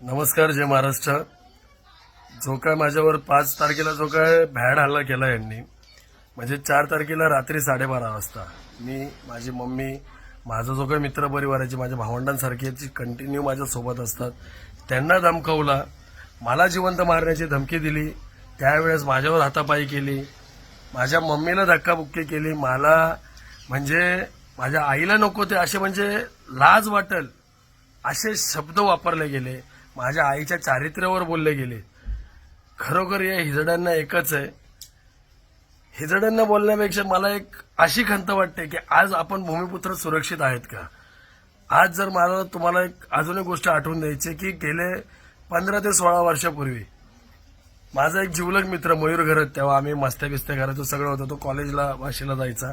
नमस्कार जय महाराष्ट्र. जो काय माझ्यावर पाच तारखेला जो काय भॅड हल्ला केला यांनी म्हणजे चार तारखेला रात्री साडेबारा वाजता मी माझी मम्मी माझा जो काही मित्र परिवाराची माझ्या भावंडांसारखी कंटिन्यू माझ्यासोबत असतात त्यांना धमकवला. मला जिवंत मारण्याची धमकी दिली. त्यावेळेस माझ्यावर हातापायी केली. माझ्या मम्मीला धक्काबुक्की केली. मला म्हणजे माझ्या आईला नको ते असे म्हणजे लाज वाटल असे शब्द वापरले गेले. माझ्या आईच्या चारित्र्यावर बोलले गेले. खरोखर या हिजड्यांना एकच आहे. हिजड्यांना बोलण्यापेक्षा मला एक अशी खंत वाटते की आज आपण भूमिपुत्र सुरक्षित आहेत का? आज जर मला तुम्हाला एक अजून एक गोष्ट आठवून द्यायची की गेले पंधरा ते सोळा वर्षापूर्वी माझा एक जिवलग मित्र मयूर घरत तेव्हा आम्ही मस्त्या बिस्त्या घरात सगळं होतं तो कॉलेजला वाशीला जायचा.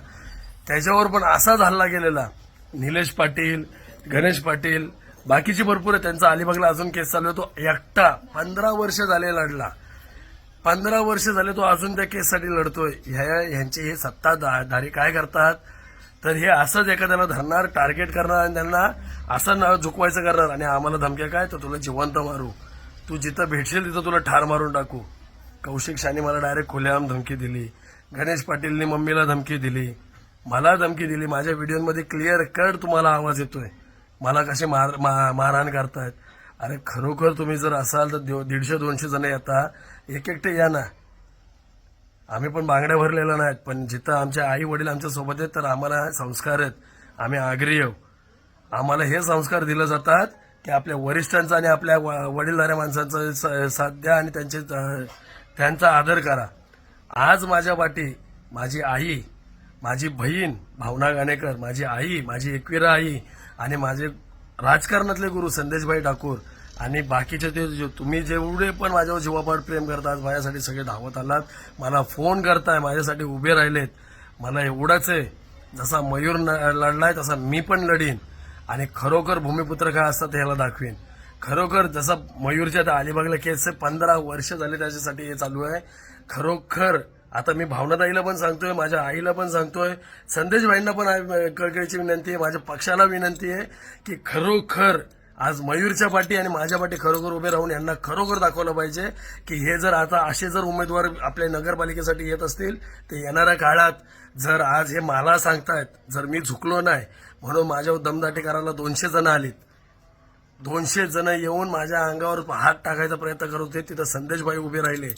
त्याच्यावर पण असाच हल्ला गेलेला. निलेश पाटील गणेश पाटील बाकीची भरपूर आहे त्यांचा अलिबागला अजून केस चालू आहे. तो एकटा पंधरा वर्ष झाले लढला. पंधरा वर्ष झाले तो अजून त्या केससाठी लढतोय. ह्या ह्यांचे हे सत्ताधारी काय करतात? तर हे असंच एखाद्याला धरणार टार्गेट करणार आणि त्यांना असं नाव झुकवायचं करणार. आणि आम्हाला धमक्या काय? तर तुला जिवंत मारू. तू जिथं भेटशील तिथं तुला ठार मारून टाकू. कौशिक शाने मला डायरेक्ट खुलेआम धमकी दिली. गणेश पाटीलनी मम्मीला धमकी दिली. मला धमकी दिली. माझ्या व्हिडिओमध्ये क्लिअर कट तुम्हाला आवाज येतोय. मला कसे मार मा- मारहाण करतायत? अरे खरोखर तुम्ही जर असाल तर देव दीडशे दोनशे जण येता. एक एकटे या ना. आम्ही पण बांगड्या भरलेल्या नाहीत पण जिथं आमच्या आई वडील आमच्यासोबत आहेत तर आम्हाला संस्कार आहेत. आम्ही आग्री आहो आम्हाला हे संस्कार दिले जातात की आपल्या वरिष्ठांचा आणि आपल्या व- वडीलधाऱ्या माणसांचा स- साथ द्या आणि त्यांचे त्यांचा आदर करा. आज माझ्या वाटी माझी आई माझी बहीण भावना गाणेकर माझी आई माझी एकविरा आई आणि माझे राजकारणातले गुरु संदेशभाई ठाकूर आणि बाकीचे ते जे- तुम्ही जेवढे पण माझ्यावर जीवापाड प्रेम करतात माझ्यासाठी सगळे धावत आलात मला फोन करताय माझ्यासाठी उभे राहिलेत मला एवढंच आहे. जसा मयूर न- लढलाय तसा मी पण लढीन. आणि खरोखर भूमिपुत्र काय असतात ते ह्याला दाखवीन. खरोखर जसं मयूरच्या त्या अलिबागला केस आहे पंधरा वर्ष झाले त्याच्यासाठी हे चालू आहे खरोखर आता मी भावनाताईला पण सांगतोय माझ्या आईला पण सांगतोय संदेशभाईंना पण कळकळीची विनंती आहे माझ्या पक्षाला विनंती आहे की खरोखर आज मयूरच्या पाठी आणि माझ्या पाठी खरोखर उभे राहून यांना खरोखर दाखवलं पाहिजे की हे जर आता असे जर उमेदवार आपल्या नगरपालिकेसाठी येत असतील तर येणाऱ्या काळात जर आज हे मला सांगतायत जर मी झुकलो नाही म्हणून माझ्यावर दमदाटी करायला दोनशे जण आलीत. दोनशे जण येऊन माझ्या अंगावर हात टाकायचा प्रयत्न करत होते तिथं संदेशभाई उभे राहिले.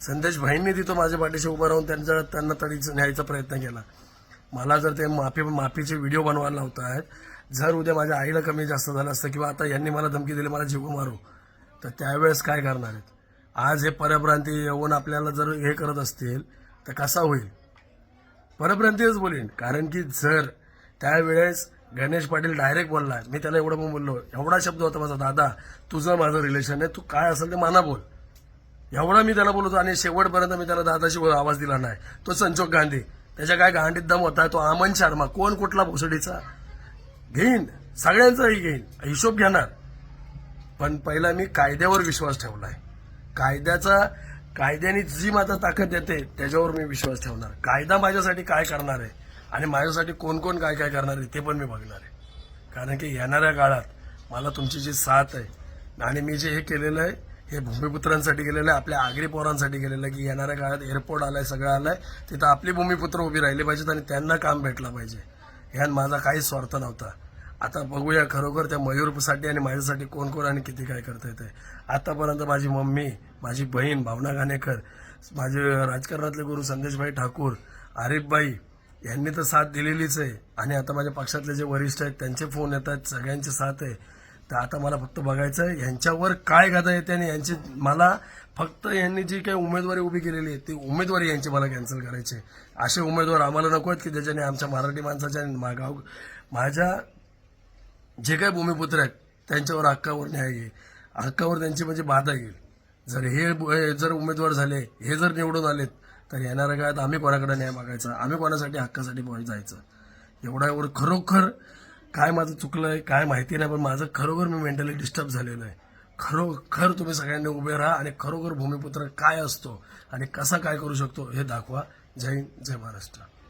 संदेश भाईंनी तिथं माझ्या पाठीशी उभं राहून त्यांचा त्यांना तरी न्यायचा प्रयत्न केला. मला जर ते माफी माफीचे व्हिडिओ बनवायला लावत आहेत जर उद्या माझ्या आईला कमी जास्त झालं असतं किंवा आता यांनी मला धमकी दिली मला जीव मारू तर त्यावेळेस काय करणार आहेत? आज हे परभ्रांती येऊन आपल्याला जर हे करत असतील तर कसा होईल? परभ्रांतीच बोलीन कारण की जर त्यावेळेस गणेश पाटील डायरेक्ट बोलला मी त्याला एवढं पण बोललो एवढा शब्द होता माझा दादा तुझं माझं रिलेशन आहे तू काय असेल ते माना बोल. एवढा मी त्याला बोलतो आणि शेवटपर्यंत मी त्याला दादाशी आवाज दिला नाही. तो संचोक गांधी. त्याच्या काय गांडीत दम होता? तो आमन शर्मा. कोण कुठला भोसडीचा? घेईन. सगळ्यांचाही घेईन. हिशोब घेणार. पण पहिला मी कायद्यावर विश्वास ठेवलाय. कायद्याचा कायद्याने जी माझा ताकद येते त्याच्यावर मी विश्वास ठेवणार. कायदा माझ्यासाठी काय करणार आहे? आणि माझ्यासाठी कोण कोण काय काय करणार आहे ते पण मी बघणार आहे. कारण की येणाऱ्या काळात मला तुमची जी साथ आहे आणि मी जे हे केलेलं आहे हे भूमिपुत्रांसाठी गेलेलं आहे आपल्या आगरी पोरांसाठी गेलेलं आहे की येणाऱ्या काळात एअरपोर्ट आलाय सगळं आलाय तिथं आपली भूमिपुत्र उभी राहिली पाहिजेत आणि त्यांना काम भेटलं पाहिजे. ह्यात माझा काहीच स्वार्थ नव्हता. आता बघूया खरोखर त्या मयूरसाठी आणि माझ्यासाठी कोण कोण आणि किती काय करता येते आतापर्यंत माझी मम्मी माझी बहीण भावना घाणेकर माझे राजकारणातले गुरु संदेशभाई ठाकूर आरिफबाई यांनी तर साथ दिलेलीच आहे. आणि आता माझ्या पक्षातले जे वरिष्ठ आहेत त्यांचे फोन येतात सगळ्यांची साथ आहे. तर आता मला फक्त बघायचं आहे यांच्यावर काय गाता येते आणि यांची मला फक्त यांनी जी काही उमेदवारी उभी केलेली आहे ती उमेदवारी यांची मला कॅन्सल करायची आहे. असे उमेदवार आम्हाला नको आहेत की ज्याच्याने आमच्या मराठी माणसाच्या आणि मा- गाव माझ्या जे काही भूमिपुत्र आहेत त्यांच्यावर हक्कावर न्याय येईल. हक्कावर त्यांची म्हणजे बाधा येईल. जर हे जर उमेदवार झाले हे जर निवडून आलेत तर येणाऱ्या काळात आम्ही कोणाकडे न्याय मागायचा? आम्ही कोणासाठी हक्कासाठी जायचं? एवढा एवढं खरोखर काय माझं चुकलं आहे काय माहिती नाही पण माझं खरोखर मी मेंटली डिस्टर्ब झालेलं आहे. खरोखर तुम्ही सगळ्यांनी उभे राहा आणि खरोखर भूमिपुत्र काय असतो आणि कसा काय करू शकतो हे दाखवा. जय हिंद जय महाराष्ट्र.